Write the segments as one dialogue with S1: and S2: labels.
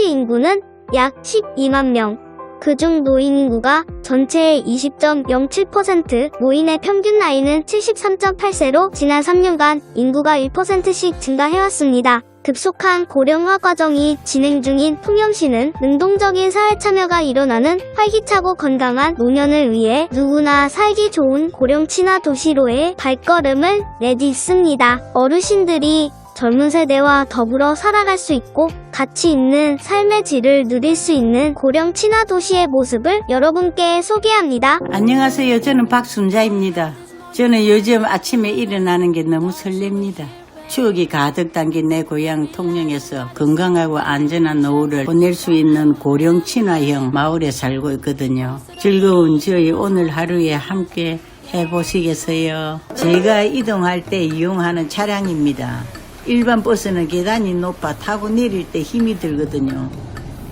S1: 통영시 인구는 약 12만 명. 그중 노인 인구가 전체의 20.07%, 노인의 평균 나이는 73.8세로 지난 3년간 인구가 1%씩 증가해왔습니다. 급속한 고령화 과정이 진행 중인 통영시는 능동적인 사회 참여가 일어나는 활기차고 건강한 노년을 위해 누구나 살기 좋은 고령 친화 도시로의 발걸음을 내딛습니다. 어르신들이 젊은 세대와 더불어 살아갈 수 있고 가치 있는 삶의 질을 누릴 수 있는 고령 친화 도시의 모습을 여러분께 소개합니다.
S2: 안녕하세요. 저는 박순자입니다. 저는 요즘 아침에 일어나는 게 너무 설렙니다. 추억이 가득 담긴 내 고향 통영에서 건강하고 안전한 노후를 보낼 수 있는 고령 친화형 마을에 살고 있거든요. 즐거운 저희 오늘 하루에 함께 해보시겠어요? 제가 이동할 때 이용하는 차량입니다. 일반 버스는 계단이 높아 타고 내릴 때 힘이 들거든요.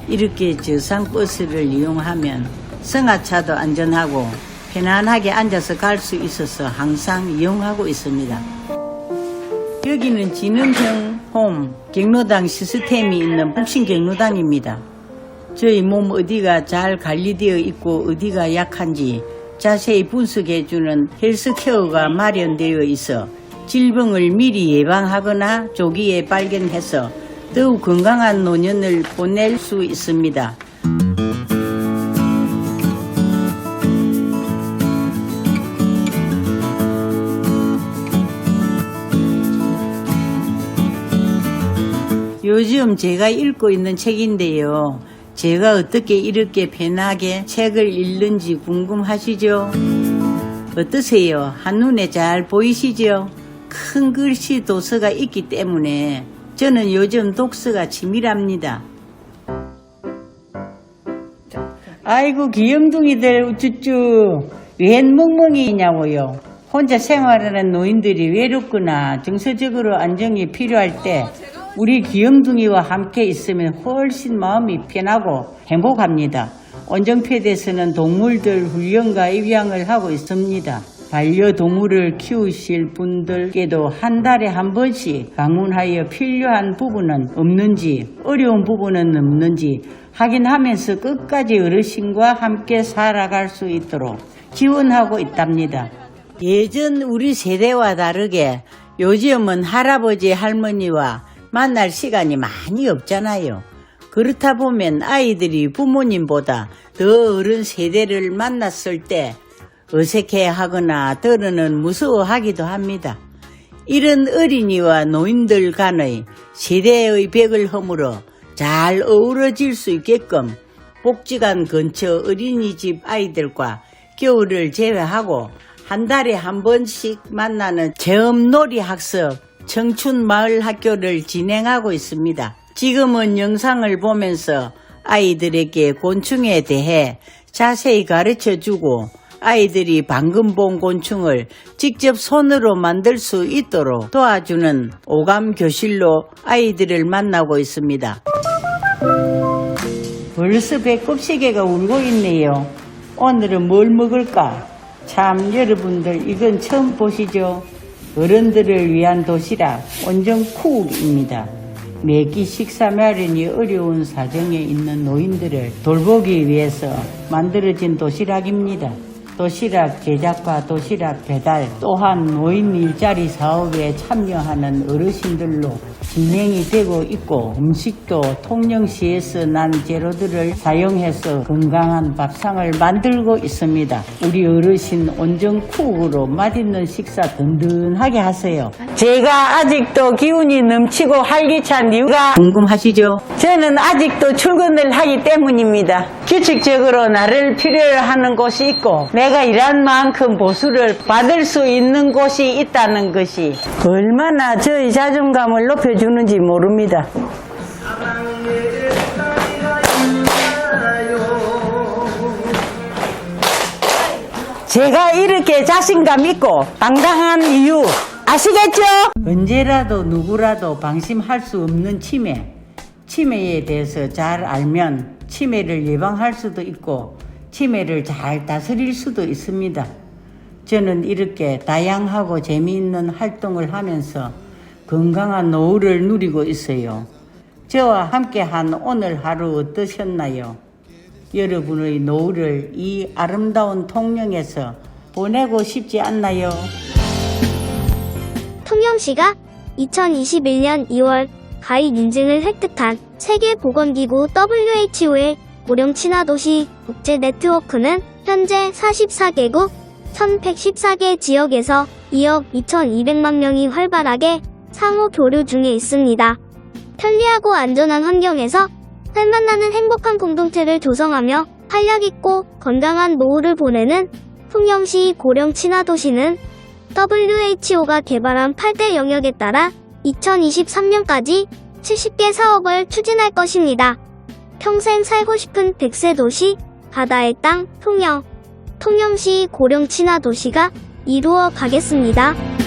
S2: 이렇게 저상 버스를 이용하면 승하차도 안전하고 편안하게 앉아서 갈 수 있어서 항상 이용하고 있습니다. 여기는 지능형 홈 경로당 시스템이 있는 북신 경로당입니다. 저희 몸 어디가 잘 관리되어 있고 어디가 약한지 자세히 분석해주는 헬스케어가 마련되어 있어 질병을 미리 예방하거나 조기에 발견해서 더욱 건강한 노년을 보낼 수 있습니다. 요즘 제가 읽고 있는 책인데요. 제가 어떻게 이렇게 편하게 책을 읽는지 궁금하시죠? 어떠세요? 한눈에 잘 보이시죠? 큰 글씨 도서가 있기 때문에 저는 요즘 독서가 치밀합니다. 아이고 귀염둥이들 우쭈쭈 웬 멍멍이냐고요. 혼자 생활하는 노인들이 외롭거나 정서적으로 안정이 필요할 때 우리 귀염둥이와 함께 있으면 훨씬 마음이 편하고 행복합니다. 원정패드에서는 동물들 훈련과 입양을 하고 있습니다. 반려동물을 키우실 분들께도 한 달에 한 번씩 방문하여 필요한 부분은 없는지 어려운 부분은 없는지 확인하면서 끝까지 어르신과 함께 살아갈 수 있도록 지원하고 있답니다. 예전 우리 세대와 다르게 요즘은 할아버지 할머니와 만날 시간이 많이 없잖아요. 그렇다 보면 아이들이 부모님보다 더 어른 세대를 만났을 때 어색해 하거나 때로는 무서워하기도 합니다. 이런 어린이와 노인들 간의 세대의 벽을 허물어 잘 어우러질 수 있게끔 복지관 근처 어린이집 아이들과 겨울을 제외하고 한 달에 한 번씩 만나는 체험놀이 학습 청춘 마을 학교를 진행하고 있습니다. 지금은 영상을 보면서 아이들에게 곤충에 대해 자세히 가르쳐 주고 아이들이 방금 본 곤충을 직접 손으로 만들 수 있도록 도와주는 오감 교실로 아이들을 만나고 있습니다. 벌써 배꼽시계가 울고 있네요. 오늘은 뭘 먹을까? 참 여러분들 이건 처음 보시죠? 어른들을 위한 도시락 온전 쿡입니다. 매끼 식사 마련이 어려운 사정에 있는 노인들을 돌보기 위해서 만들어진 도시락입니다. 도시락 제작과 도시락 배달 또한 노인 일자리 사업에 참여하는 어르신들로 진행이 되고 있고 음식도 통영시에서 난 재료들을 사용해서 건강한 밥상을 만들고 있습니다. 우리 어르신 온전 쿡으로 맛있는 식사 든든하게 하세요. 제가 아직도 기운이 넘치고 활기찬 이유가 궁금하시죠? 저는 아직도 출근을 하기 때문입니다. 규칙적으로 나를 필요로 하는 곳이 있고 내가 일한 만큼 보수를 받을 수 있는 곳이 있다는 것이 얼마나 저의 자존감을 높여 주는지 모릅니다. 제가 이렇게 자신감 있고 당당한 이유 아시겠죠? 언제라도 누구라도 방심할 수 없는 치매. 치매에 대해서 잘 알면 치매를 예방할 수도 있고 치매를 잘 다스릴 수도 있습니다. 저는 이렇게 다양하고 재미있는 활동을 하면서 건강한 노후를 누리고 있어요. 저와 함께한 오늘 하루 어떠셨나요? 여러분의 노후를 이 아름다운 통영에서 보내고 싶지 않나요?
S1: 통영시가 2021년 2월 가입 인증을 획득한 세계보건기구 WHO의 고령 친화도시 국제 네트워크는 현재 44개국 1114개 지역에서 2억 2200만 명이 활발하게 상호 교류 중에 있습니다. 편리하고 안전한 환경에서 살맛나는 행복한 공동체를 조성하며 활력있고 건강한 노후를 보내는 통영시 고령 친화도시는 WHO가 개발한 8대 영역에 따라 2023년까지 70개 사업을 추진할 것입니다. 평생 살고 싶은 100세 도시, 바다의 땅, 통영. 통영시 고령 친화 도시가 이루어 가겠습니다.